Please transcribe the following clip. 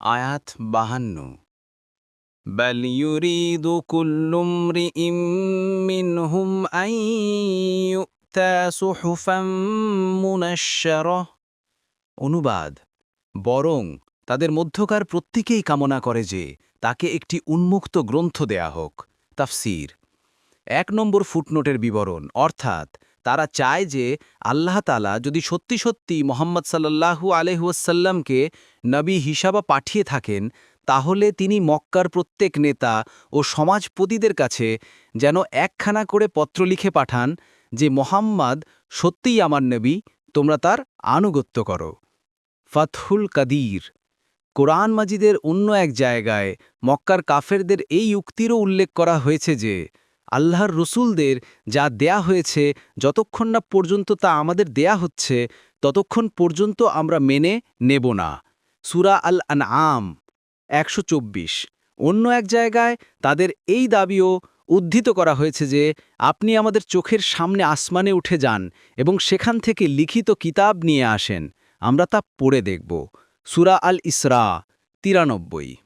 আয়াত বাহান্ন بل يريد كل امرئ منهم أن يؤتى صحفا منشرة অনুবাদ বরং তাদের মধ্যকার প্রত্যেকেই কামনা করে যে তাকে একটি উন্মুক্ত গ্রন্থ দেয়া হোক তাফসির এক নম্বর ফুটনোটের বিবরণ। অর্থাৎ তারা চায় যে আল্লাহ তালা যদি সত্যি সত্যি মোহাম্মদ সাল্লাল্লাহু আলহুয়াসাল্লামকে নবী হিসাবা পাঠিয়ে থাকেন, তাহলে তিনি মক্কার প্রত্যেক নেতা ও সমাজপতিদের কাছে যেন একখানা করে পত্র লিখে পাঠান যে, মোহাম্মদ, সত্যিই আমার নবী, তোমরা তার আনুগত্য করো। ফাতহুল কাদির। কোরআন মাজিদের অন্য এক জায়গায় মক্কার কাফেরদের এই উক্তিরও উল্লেখ করা হয়েছে যে আল্লাহর রসুলদের যা দেয়া হয়েছে, যতক্ষণ না পর্যন্ত তা আমাদের দেয়া হচ্ছে, ততক্ষণ পর্যন্ত আমরা মেনে নেব না। সুরা আল আনআম একশো চব্বিশ। অন্য এক জায়গায় তাদের এই দাবিও উদ্ধৃত করা হয়েছে যে, আপনি আমাদের চোখের সামনে আসমানে উঠে যান এবং সেখান থেকে লিখিত কিতাব নিয়ে আসেন। আমরা তা পড়ে দেখব। সুরা আল ইসরা তিরানব্বই।